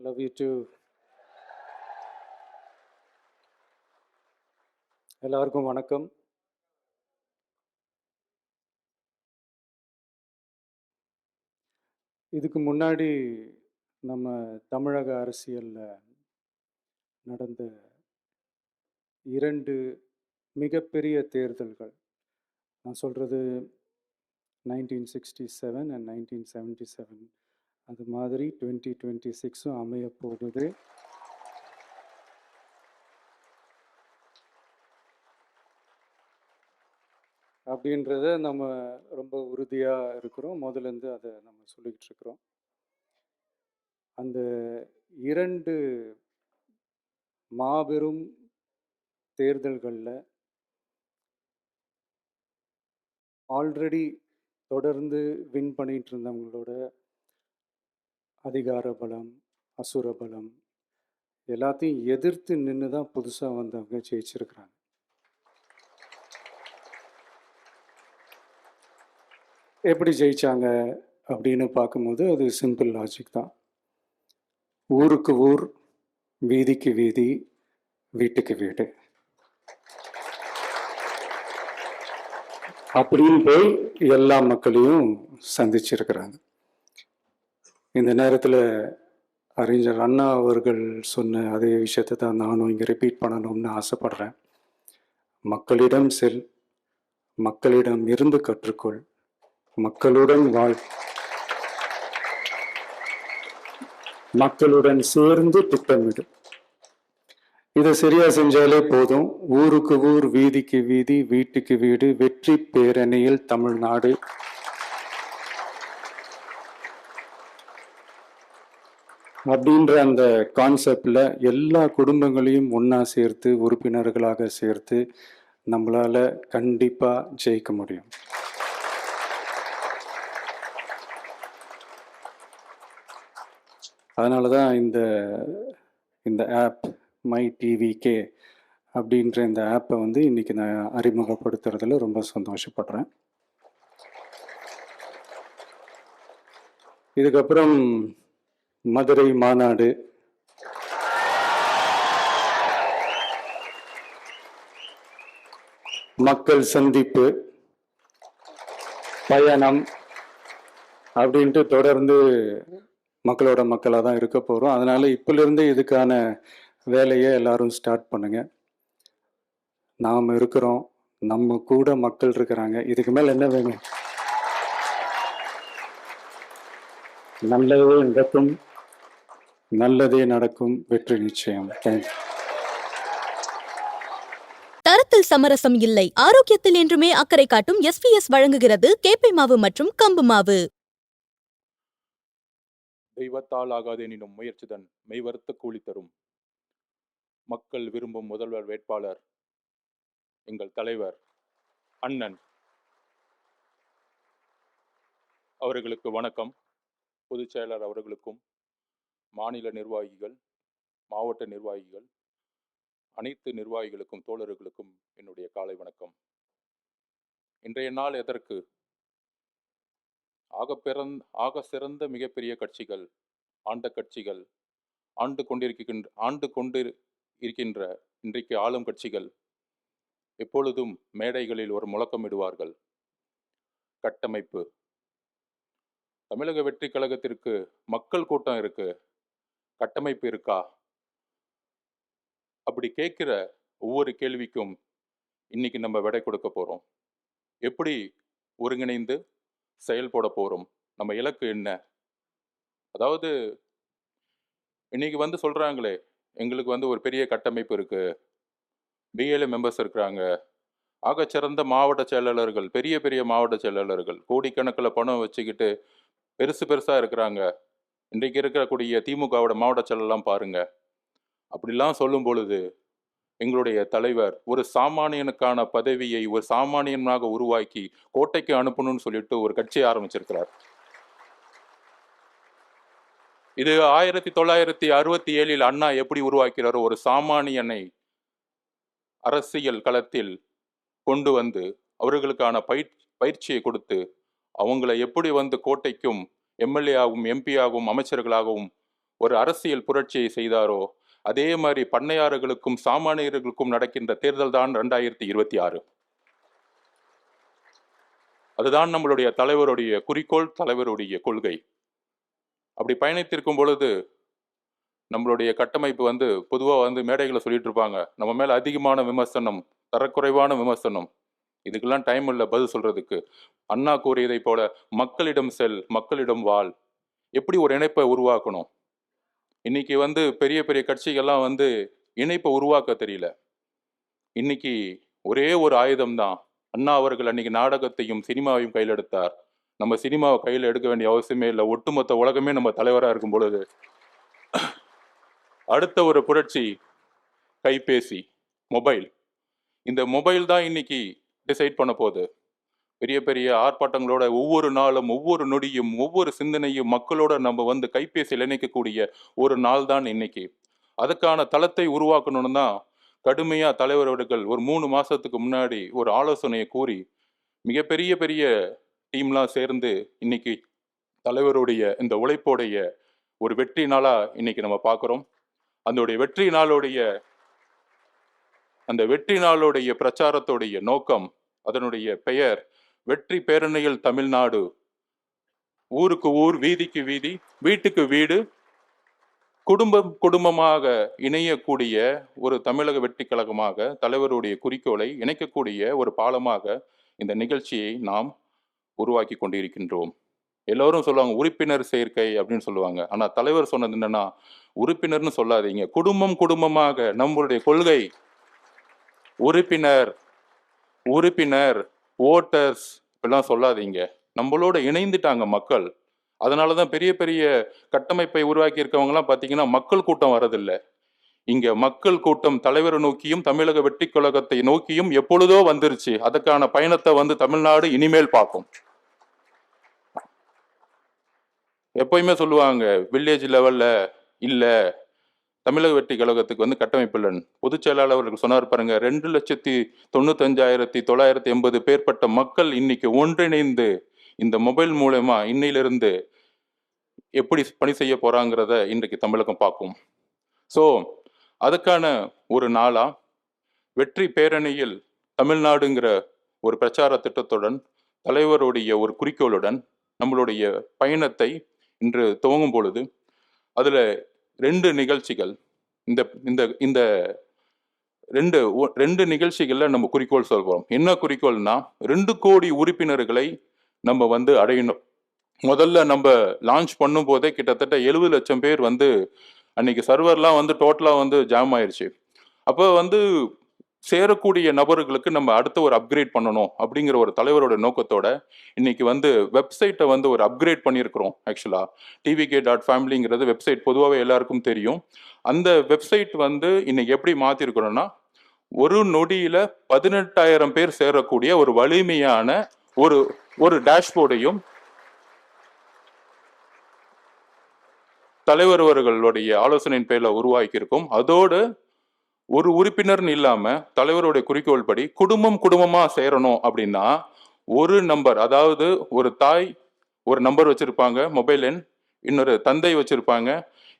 Love you too. எல்லாருக்கும் வணக்கம். இதுக்கு முன்னாடி நம்ம தமிழக அரசியலில் நடந்த இரண்டு மிகப்பெரிய தேர்தல்கள். நான் சொல்கிறது nineteen sixty seven and nineteen seventy seven அது மாதிரி டுவெண்ட்டி டுவெண்ட்டி சிக்ஸும் அமைய போகுது அப்படின்றத நம்ம ரொம்ப உறுதியாக இருக்கிறோம். முதலேருந்து அதை நம்ம சொல்லிக்கிட்டு இருக்கிறோம். அந்த இரண்டு மாபெரும் தேர்தல்களில் ஆல்ரெடி தொடர்ந்து வின் பண்ணிகிட்டு இருந்தவங்களோட அதிகார பலம் அசுர பலம் எல்லாத்தையும் எதிர்த்து நின்று தான் புதுசாக வந்தவங்க ஜெயிச்சிருக்கிறாங்க. எப்படி ஜெயிச்சாங்க அப்படின்னு பார்க்கும்போது அது சிம்பிள் லாஜிக் தான். ஊருக்கு ஊர் வீதிக்கு வீதி வீட்டுக்கு வீடு. அப்படின்னு போய் எல்லா மக்களையும் சந்திச்சிருக்கிறாங்க. இந்த நேரத்தில் அறிஞர் அண்ணா அவர்கள் சொன்ன அதே விஷயத்தை தான் நானும் இங்கே ரிப்பீட் பண்ணணும்னு ஆசைப்படுறேன். மக்களிடம் செல் மக்களிடம் இருந்து கற்றுக்கொள் மக்களுடன் வாழ் மக்களுடன் சேர்ந்து திட்டமிடு. இதை சரியா செஞ்சாலே போதும். ஊருக்கு ஊர் வீதிக்கு வீதி வீட்டுக்கு வீடு வெற்றி பேரணியில் தமிழ்நாடு அப்படின்ற அந்த கான்செப்டில் எல்லா குடும்பங்களையும் ஒன்றா சேர்த்து உறுப்பினர்களாக சேர்த்து நம்மளால கண்டிப்பாக ஜெயிக்க முடியும். அதனால தான் இந்த இந்த ஆப் மை டிவிகே அப்படின்ற இந்த ஆப்பை வந்து இன்னைக்கு நான் அறிமுகப்படுத்துறதுல ரொம்ப சந்தோஷப்படுறேன். இதுக்கப்புறம் மதுரை மாநாடு. மக்கள் சந்திப்பு. பயணம். அப்படின்ட்டு தொடர்ந்து மக்களோட மக்களாக தான் இருக்க போகிறோம் அதனால் இப்பிலிருந்து இதுக்கான வேலையை எல்லாரும் ஸ்டார்ட் பண்ணுங்கள் நாம் இருக்கிறோம். நம்ம கூட மக்கள் இருக்கிறாங்க. இதுக்கு மேலே என்ன வேணும்? நல்லதே நடக்கும் நல்லதே நடக்கும் வெற்றி நிச்சயம். தரத்தில் சமரசம் இல்லை. ஆரோக்கியத்தில் என்றுமே அக்கறை காட்டும் எஸ்பிஎஸ் வழங்குகிறது கேப்பை மாவு மற்றும் கம்பு மாவு. தெய்வத்தால் ஆகாதெனினும் முயற்சிதன் மெய்வருத்த கூலி தரும். மக்கள் விரும்பும் முதல்வர் வேட்பாளர் எங்கள் தலைவர் அண்ணன். அவர்களுக்கு வணக்கம். பொதுச் செயலர் அவர்களுக்கும் மாநில நிர்வாகிகள் மாவட்ட நிர்வாகிகள் அனைத்து நிர்வாகிகளுக்கும் தோழர்களுக்கும் என்னுடைய காலை வணக்கம். இன்றைய நாள் எதற்கு? ஆக பிறந் ஆக சிறந்த மிகப்பெரிய கட்சிகள் ஆண்ட கட்சிகள் ஆண்டு கொண்டிருக்கின்ற ஆண்டு கொண்டு இருக்கின்ற இன்றைக்கு ஆளும் கட்சிகள் எப்பொழுதும் மேடைகளில் ஒரு முழக்கமிடுவார்கள் கட்டமைப்பு. தமிழக வெற்றி கழகத்திற்கு மக்கள் கூட்டம் இருக்கு. கட்டமைப்பு இருக்கா? அப்படி கேட்குற ஒவ்வொரு கேள்விக்கும் இன்னைக்கு நம்ம விடை கொடுக்க போகிறோம் எப்படி ஒருங்கிணைந்து செயல்பட போகிறோம் நம்ம இலக்கு என்ன? அதாவது இன்னைக்கு வந்து சொல்கிறாங்களே எங்களுக்கு வந்து ஒரு பெரிய கட்டமைப்பு இருக்குது பிஎல்ஏ மெம்பர்ஸ் இருக்கிறாங்க. ஆகச்சிறந்த மாவட்ட செயலாளர்கள் பெரிய பெரிய மாவட்ட செயலாளர்கள் கோடிக்கணக்கில் பணம் வச்சுக்கிட்டு பெருசு பெருசாக இருக்கிறாங்க. இன்றைக்கு இருக்கக்கூடிய திமுகவோட மாவட்ட செயலெல்லாம் பாருங்க. அப்படிலாம் சொல்லும் பொழுது எங்களுடைய தலைவர் ஒரு சாமானியனுக்கான பதவியை ஒரு சாமானியனாக உருவாக்கி கோட்டைக்கு அனுப்பணும்னு சொல்லிட்டு ஒரு கட்சி ஆரம்பிச்சிருக்கிறார். இது ஆயிரத்தி தொள்ளாயிரத்தி அறுபத்தி ஏழில் அண்ணா எப்படி உருவாக்கிறாரோ ஒரு சாமானியனை அரசியல் களத்தில் கொண்டு வந்து அவர்களுக்கான பயிற் பயிற்சியை கொடுத்து அவங்கள எப்படி வந்து கோட்டைக்கும் எம்எல்ஏ ஆகும் எம்பி ஆகும் அமைச்சர்களாகவும் ஒரு அரசியல் புரட்சியை செய்தாரோ அதே மாதிரி பண்ணையாறுகளுக்கும் சாமானியர்களுக்கும் நடக்கின்ற தேர்தல் தான் ரெண்டாயிரத்தி இருபத்தி ஆறு. அதுதான் நம்மளுடைய தலைவருடைய குறிக்கோள் தலைவருடைய கொள்கை. அப்படி பயணித்திருக்கும் பொழுது நம்மளுடைய கட்டமைப்பு வந்து பொதுவாக வந்து மேடைகளை சொல்லிட்டு இருப்பாங்க. நம்ம மேலே அதிகமான விமர்சனம் தரக்குறைவான விமர்சனம் இதுக்கெல்லாம் டைம் இல்லை பதில் சொல்றதுக்கு. அண்ணா கூறியதை போல மக்களிடம் செல் மக்களிடம் வாழ். எப்படி ஒரு இணைப்பை உருவாக்கணும்? இன்னைக்கு வந்து பெரிய பெரிய கட்சிகள்லாம் வந்து இணைப்பை உருவாக்க தெரியல. இன்னைக்கு ஒரே ஒரு ஆயுதம் தான் அண்ணா அவர்கள் அன்னைக்கு நாடகத்தையும் சினிமாவையும் கையில் எடுத்தார். நம்ம சினிமாவை கையில் எடுக்க வேண்டிய அவசியமே இல்லை. ஒட்டுமொத்த உலகமே நம்ம தலைவராக இருக்கும் பொழுது. அடுத்த ஒரு புரட்சி கைபேசி மொபைல். இந்த மொபைல் தான் இன்னைக்கு டிசைட் பண்ண போகுது. பெரிய பெரிய ஆர்ப்பாட்டங்களோட ஒவ்வொரு நாளும் ஒவ்வொரு நொடியும் ஒவ்வொரு சிந்தனையும் மக்களோட நம்ம வந்து கைபேசியில் இணைக்கக்கூடிய ஒரு நாள் தான் இன்னைக்கு. அதுக்கான தளத்தை உருவாக்கணும்னு தான் கடுமையாக தலைவர்கள் ஒரு மூணு மாதத்துக்கு முன்னாடி ஒரு ஆலோசனையை கூறி மிகப்பெரிய பெரிய டீம்லாம் சேர்ந்து இன்னைக்கு தலைவருடைய இந்த உழைப்போடைய ஒரு வெற்றி நாளாக இன்னைக்கு நம்ம பார்க்குறோம். அதோடைய வெற்றி நாளுடைய அந்த வெற்றி நாளுடைய பிரச்சாரத்துடைய நோக்கம் அதனுடைய பெயர் வெற்றி பேரணியில் தமிழ்நாடு. ஊருக்கு ஊர் வீதிக்கு வீதி வீட்டுக்கு வீடு குடும்பம் குடும்பமாக இணையக்கூடிய ஒரு தமிழக வெற்றி கழகமாக தலைவருடைய குறிக்கோளை இணைக்கக்கூடிய ஒரு பாலமாக இந்த நிகழ்ச்சியை நாம் உருவாக்கி கொண்டிருக்கின்றோம். எல்லோரும் சொல்லுவாங்க உறுப்பினர் சேர்க்கை அப்படின்னு சொல்லுவாங்க. ஆனால் தலைவர் சொன்னது என்னன்னா உறுப்பினர்னு சொல்லாதீங்க. குடும்பம் குடும்பமாக நம்மளுடைய கொள்கை உறுப்பினர் உறுப்பினர் ஓட்டர்ஸ் இப்பெல்லாம் சொல்லாதீங்க. நம்மளோட இணைந்துட்டாங்க மக்கள். அதனால தான் பெரிய பெரிய கட்டமைப்பை உருவாக்கி இருக்கவங்கலாம் பார்த்தீங்கன்னா மக்கள் கூட்டம் வரதில்லை. இங்க மக்கள் கூட்டம் தலைவரை நோக்கியும் தமிழக வெற்றி கழகத்தை நோக்கியும் எப்பொழுதோ வந்துருச்சு. அதுக்கான பயணத்தை வந்து தமிழ்நாடு இனிமேல் பார்க்கும். எப்பயுமே சொல்லுவாங்க வில்லேஜ் லெவல்ல இல்லை தமிழக வெற்றி கழகத்துக்கு வந்து கட்டமைப்பு இல்லைன்னு பொதுச் செயலாளர் அவர்கள் சொன்னார் பாருங்க ரெண்டு லட்சத்தி தொண்ணூத்தஞ்சாயிரத்தி தொள்ளாயிரத்தி எண்பது பேர்பட்ட மக்கள் இன்னைக்கு ஒன்றிணைந்து இந்த மொபைல் மூலமா இன்னையிலிருந்து எப்படி பணி செய்ய போறாங்கிறத இன்றைக்கு தமிழகம் பார்க்கும். ஸோ அதுக்கான ஒரு நாளா வெற்றி பேரணியில் தமிழ்நாடுங்கிற ஒரு பிரச்சார திட்டத்துடன் தலைவருடைய ஒரு குறிக்கோளுடன் நம்மளுடைய பயணத்தை இன்று துவங்கும் பொழுது அதில் ரெண்டு நிகழ்ச்சிகள். இந்த இந்த இந்த ரெண்டு ரெண்டு நிகழ்ச்சிகளில் நம்ம குறிக்கோள் சொல்கிறோம் என்ன குறிக்கோள்னா ரெண்டு கோடி உறுப்பினர்களை நம்ம வந்து அடையணும். முதல்ல நம்ம லான்ச் பண்ணும் போதே கிட்டத்தட்ட எழுபது லட்சம் பேர் வந்து அன்னைக்கு சர்வர்லாம் வந்து டோட்டலாக வந்து ஜாம் ஆயிடுச்சு அப்போ வந்து சேரக்கூடிய நபர்களுக்கு நம்ம அடுத்த ஒரு அப்கிரேட் பண்ணணும் அப்படிங்கிற ஒரு தலைவரோட நோக்கத்தோட இன்னைக்கு வந்து வெப்சைட்டை வந்து ஒரு அப்கிரேட் பண்ணியிருக்கிறோம் ஆக்சுவலாக டிவிகே டாட் ஃபேமிலிங்கிறது வெப்சைட் பொதுவாகவே எல்லாருக்கும் தெரியும். அந்த வெப்சைட் வந்து இன்னைக்கு எப்படி மாத்திருக்கிறோம்னா ஒரு நொடியில் பதினெட்டாயிரம் பேர் சேரக்கூடிய ஒரு வலிமையான ஒரு ஒரு டேஷ்போர்டையும் தலைவர் அவர்களுடைய ஆலோசனையின் பேரில் உருவாக்கியிருக்கும். அதோடு ஒரு உறுப்பினர்னு இல்லாம தலைவருடைய குறிக்கோள் படி குடும்பம் குடும்பமா சேரணும் அப்படின்னா ஒரு நம்பர் அதாவது ஒரு தாய் ஒரு நம்பர் வச்சிருப்பாங்க மொபைல் எண் இன்னொரு தந்தை வச்சிருப்பாங்க.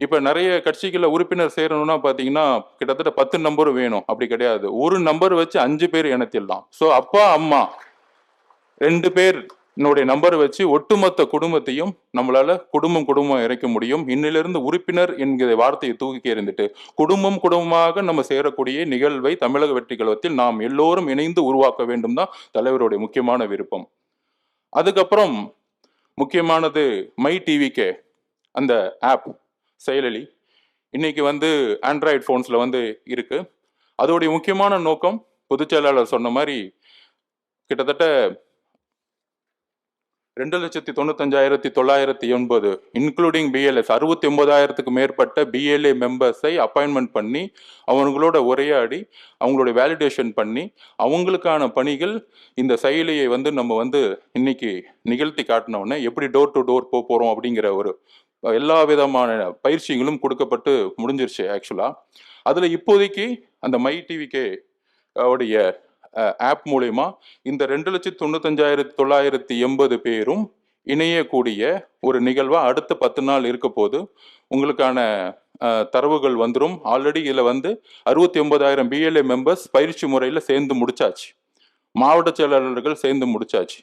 இப்ப நிறைய கட்சிகளில் உறுப்பினர் சேரணும்னா பாத்தீங்கன்னா கிட்டத்தட்ட பத்து நம்பரும் வேணும். அப்படி கிடையாது. ஒரு நம்பர் வச்சு அஞ்சு பேர் இணைத்திடலாம் ஸோ அப்பா அம்மா ரெண்டு பேர். என்னுடைய நம்பரை வச்சு ஒட்டுமொத்த குடும்பத்தையும் நம்மளால குடும்பம் குடும்பம் இறைக்க முடியும். இன்னிலிருந்து உறுப்பினர் என்கிற வார்த்தையை தூக்கி எறிந்துட்டு குடும்பம் குடும்பமாக நம்ம சேரக்கூடிய நிகழ்வை தமிழக வெற்றி கழகத்தில் நாம் எல்லோரும் இணைந்து உருவாக்க வேண்டும் தான் தலைவருடைய முக்கியமான விருப்பம். அதுக்கப்புறம் முக்கியமானது மை டிவிக்கே அந்த ஆப் செயலி இன்னைக்கு வந்து ஆண்ட்ராய்டு ஃபோன்ஸில் வந்து இருக்கு. அதோடைய முக்கியமான நோக்கம் பொதுச் செயலாளர் சொன்ன மாதிரி கிட்டத்தட்ட ரெண்டு லட்சத்தி தொண்ணூத்தஞ்சாயிரத்தி தொள்ளாயிரத்தி எண்பது இன்க்ளூடிங் பிஎல்எஸ் அறுபத்தி ஒன்பதாயிரத்துக்கு மேற்பட்ட பிஎல்ஏ மெம்பர்ஸை அப்பாயின்மெண்ட் பண்ணி அவங்களோட உரையாடி அவங்களோட வேலிடேஷன் பண்ணி அவங்களுக்கான பணிகள் இந்த செயலியை வந்து நம்ம வந்து இன்னைக்கு நிகழ்த்தி காட்டினோடனே எப்படி டோர் டு டோர் போக போகிறோம் அப்படிங்கிற ஒரு எல்லா விதமான பயிற்சிகளும் கொடுக்கப்பட்டு முடிஞ்சிருச்சு ஆக்சுவலாக அதில் இப்போதைக்கு அந்த மை டிவிக்கே உடைய ஆப் மூலயமா இந்த ரெண்டு லட்சத்தி தொண்ணூத்தஞ்சாயிரத்தி தொள்ளாயிரத்தி எண்பது பேரும் இணையக்கூடிய ஒரு நிகழ்வாக அடுத்த பத்து நாள் இருக்க போது உங்களுக்கான தரவுகள் வந்துடும் ஆல்ரெடி இதில் வந்து அறுபத்தி ஒன்பதாயிரம் பிஎல்ஏ மெம்பர்ஸ் பயிற்சி முறையில் சேர்ந்து முடிச்சாச்சு. மாவட்ட செயலாளர்கள் சேர்ந்து முடிச்சாச்சு.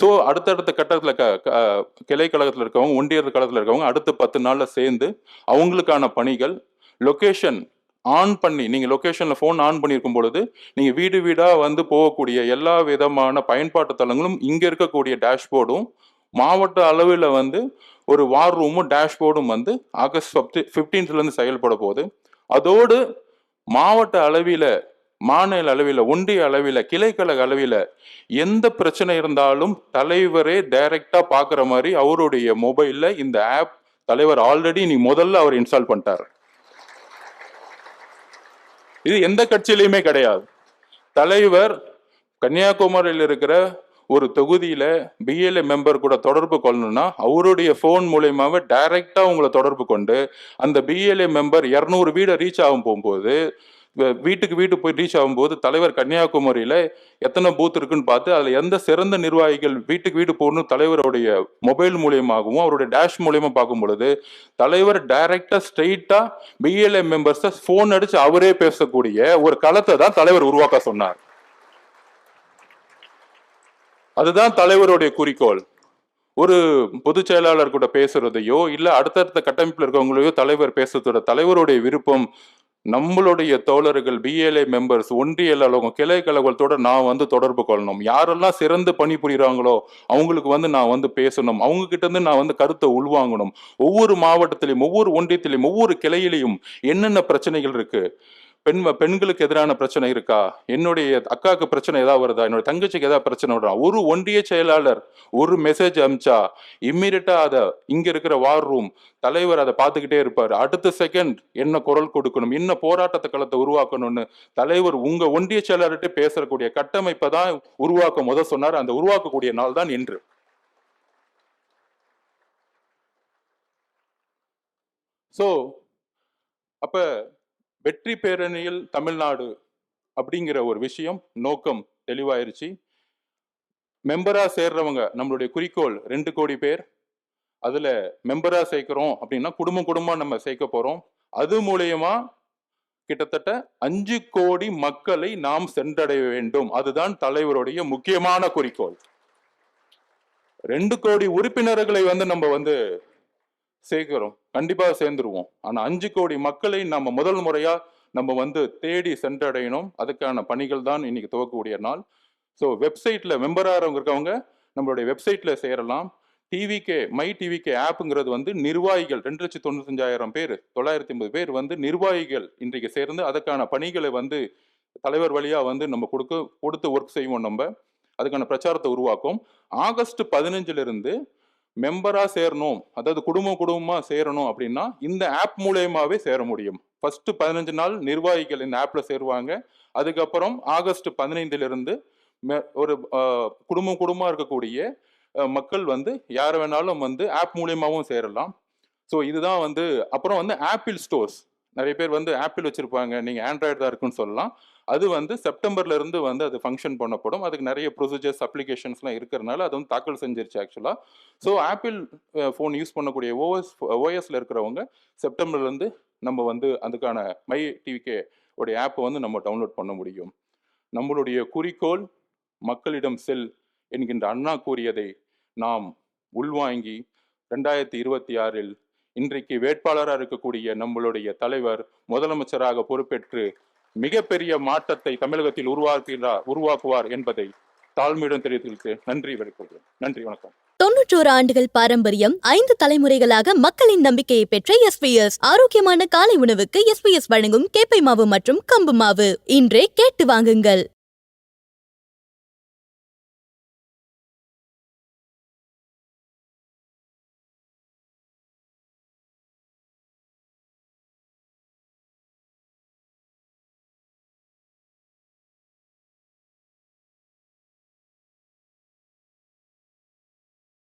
ஸோ அடுத்தடுத்த கட்டத்தில் க க- கிளை கழகத்தில் இருக்கவங்க ஒன்றியர் கழகத்தில் இருக்கவங்க அடுத்த பத்து நாளில் சேர்ந்து அவங்களுக்கான பணிகள் லொக்கேஷன் ஆன் பண்ணி நீங்கள் லொக்கேஷனில் ஃபோன் ஆன் பண்ணியிருக்கும் பொழுது நீங்கள் வீடு வீடாக வந்து போகக்கூடிய எல்லா விதமான பயன்பாட்டு தளங்களும் இங்கே இருக்கக்கூடிய டேஷ்போர்டும் மாவட்ட அளவில் வந்து ஒரு வார் ரூமும் டேஷ்போர்டும் வந்து ஆகஸ்ட் ஃபிஃப்டி ஃபிஃப்டீன்த்லேருந்து செயல்பட போகுது. அதோடு மாவட்ட அளவில் மாநில அளவில் ஒன்றிய அளவில் கிளைக்கழக அளவில் எந்த பிரச்சனை இருந்தாலும் தலைவரே டைரக்டா பார்க்குற மாதிரி அவருடைய மொபைலில் இந்த ஆப் தலைவர் ஆல்ரெடி நீ முதல்ல அவர் இன்ஸ்டால் பண்ணிட்டார். இது எந்த கட்சியிலையுமே கிடையாது. தலைவர் கன்னியாகுமரியில் இருக்கிற ஒரு தொகுதியில பிஎல்ஏ மெம்பர் கூட தொடர்பு கொள்ளணும்னா அவருடைய ஃபோன் மூலயமாவே டைரக்டா உங்களை தொடர்பு கொண்டு அந்த பிஎல்ஏ மெம்பர் இரநூறு வீடை ரீச் ஆகும் போகும்போது வீட்டுக்கு வீட்டு போய் ரீச் ஆகும்போது தலைவர் கன்னியாகுமரியில எத்தனை பூத் இருக்குன்னு பார்த்து அதுல எந்த சிறந்த நிர்வாகிகள் வீட்டுக்கு வீடு போகணும் தலைவருடைய மொபைல் மூலியமாகவும் அவருடைய டேஷ் மூலியமா பார்க்கும் பொழுது தலைவர் டைரக்டா ஸ்ட்ரெயிட்டா பிஎல்ஏ மெம்பர்ஸை ஃபோன் அடிச்சு அவரே பேசக்கூடிய ஒரு களத்தை தான் தலைவர் உருவாக்க சொன்னார். அதுதான் தலைவருடைய குறிக்கோள். ஒரு பொதுச் செயலாளர் கூட பேசுறதையோ இல்ல அடுத்தடுத்த கட்டமைப்பில் இருக்கவங்களையோ தலைவர் பேசுறதோட தலைவருடைய விருப்பம் நம்மளுடைய தோழர்கள் பிஎல்ஏ மெம்பர்ஸ் ஒன்றிய அலுவலகம் கிளை கழகத்தோட நான் வந்து தொடர்பு கொள்ளணும். யாரெல்லாம் சிறந்து பணிபுரிகிறாங்களோ அவங்களுக்கு வந்து நான் வந்து பேசணும். அவங்க கிட்ட இருந்து நான் வந்து கருத்தை உள்வாங்கணும். ஒவ்வொரு மாவட்டத்திலையும் ஒவ்வொரு ஒன்றியத்திலையும் ஒவ்வொரு கிளையிலையும் என்னென்ன பிரச்சனைகள் இருக்கு? பெண் பெண்களுக்கு எதிரான பிரச்சனை இருக்கா? என்னுடைய அக்காவுக்கு பிரச்சனை ஏதாவது வருதா? என்னோட தங்கச்சிக்கு ஏதாவது பிரச்சனை வருதா? ஒரு ஒன்றிய செயலாளர் ஒரு மெசேஜ் அமிச்சா இம்மீடியட்டா அதை இங்க இருக்கிற வார் ரூம் தலைவர் அதை பார்த்துக்கிட்டே இருப்பார். அடுத்த செகண்ட் என்ன குரல் கொடுக்கணும்? என்ன போராட்டத்தை களத்தை உருவாக்கணும்னு தலைவர் உங்க ஒன்றிய செயலாளர்கிட்ட பேசக்கூடிய கட்டமைப்பை தான் உருவாக்க முத சொன்னார். அந்த உருவாக்கக்கூடிய நாள் தான் இன்று. ஸோ அப்போ வெற்றி பேரணியில் தமிழ்நாடு அப்படிங்கிற ஒரு விஷயம் நோக்கம் தெளிவாயிருச்சு. மெம்பரா சேர்றவங்க நம்மளுடைய குறிக்கோள் ரெண்டு கோடி பேர். அதுல மெம்பரா சேர்க்கிறோம் அப்படின்னா குடும்பம் குடும்பம் நம்ம சேர்க்க போறோம். அது மூலியமா கிட்டத்தட்ட அஞ்சு கோடி மக்களை நாம் சென்றடைய வேண்டும். அதுதான் தலைவருடைய முக்கியமான குறிக்கோள். ரெண்டு கோடி உறுப்பினர்களை வந்து நம்ம வந்து சேர்க்கிறோம். கண்டிப்பாக சேர்ந்துருவோம். ஆனால் அஞ்சு கோடி மக்களை நம்ம முதல் முறையாக நம்ம வந்து தேடி சென்றடையணும். அதுக்கான பணிகள் தான் இன்னைக்கு துவக்கக்கூடிய நாள். ஸோ வெப்சைட்டில் மெம்பராக இருக்கவங்க நம்மளுடைய வெப்சைட்டில் சேரலாம். டிவிகே மை டிவிகே ஆப்புங்கிறது வந்து நிர்வாகிகள் ரெண்டு லட்சத்தி தொண்ணூத்தஞ்சாயிரம் பேர் தொள்ளாயிரத்தி ஐம்பது பேர் வந்து நிர்வாகிகள் இன்றைக்கு சேர்ந்து அதுக்கான பணிகளை வந்து தலைவர் வழியாக வந்து நம்ம கொடுக்க கொடுத்து ஒர்க் செய்வோம் நம்ம. அதுக்கான பிரச்சாரத்தை உருவாக்கும். ஆகஸ்ட் பதினஞ்சிலிருந்து மெம்பரா சேரணும். அதாவது குடும்பம் குடும்பமா சேரணும் அப்படின்னா இந்த ஆப் மூலயமாவே சேர முடியும். ஃபர்ஸ்ட் பதினஞ்சு நாள் நிர்வாகிகள் இந்த ஆப்ல சேருவாங்க. அதுக்கப்புறம் ஆகஸ்ட் பதினைந்துலருந்து மெ- ஒரு குடும்பம் குடும்பமா இருக்கக்கூடிய மக்கள் வந்து யார் வேணாலும் வந்து ஆப் மூலியமாகவும் சேரலாம். ஸோ இதுதான் வந்து அப்புறம் வந்து ஆப்பிள் ஸ்டோர்ஸ் நிறைய பேர் வந்து ஆப்பிள் வச்சுருப்பாங்க. நீங்கள் ஆண்ட்ராய்டு தான் இருக்குன்னு சொல்லலாம். அது வந்து செப்டம்பர்லேருந்து வந்து அது ஃபங்க்ஷன் பண்ணப்படும். அதுக்கு நிறைய ப்ரொசீஜர்ஸ் அப்ளிகேஷன்ஸ்லாம் இருக்கிறனால அது வந்து தாக்கல் செஞ்சிருச்சு ஆக்சுவலாக ஸோ ஆப்பிள் ஃபோன் யூஸ் பண்ணக்கூடிய ஓஎஸ் ஓஎஸில் இருக்கிறவங்க செப்டம்பர்லேருந்து நம்ம வந்து அதுக்கான மை டிவிகே உடைய ஆப்பை வந்து நம்ம டவுன்லோட் பண்ண முடியும். நம்மளுடைய குறிக்கோள் மக்களிடம் செல் என்கின்ற அண்ணா கூறியதை நாம் உள்வாங்கி ரெண்டாயிரத்தி இருபத்தி ஆறில் இன்றைக்கு வேட்பாளராக இருக்கக்கூடிய நம்மளுடைய தலைவர் முதலமைச்சராக பொறுப்பேற்று மிகப்பெரிய மாற்றத்தை தமிழகத்தில் உருவாக்குகிறார் உருவாக்குவார் என்பதை தாழ்மையுடன் தெரிவித்து நன்றி வெளிக்கொள்கிறேன் நன்றி வணக்கம். தொன்னூற்றோரு ஆண்டுகள் பாரம்பரியம் ஐந்து தலைமுறைகளாக மக்களின் நம்பிக்கையை பெற்ற எஸ்பிஎஸ் ஆரோக்கியமான காலை உணவுக்கு எஸ்பிஎஸ் வழங்கும் கேப்பை மாவு மற்றும் கம்பு மாவு. இன்றே கேட்டு வாங்குங்கள்.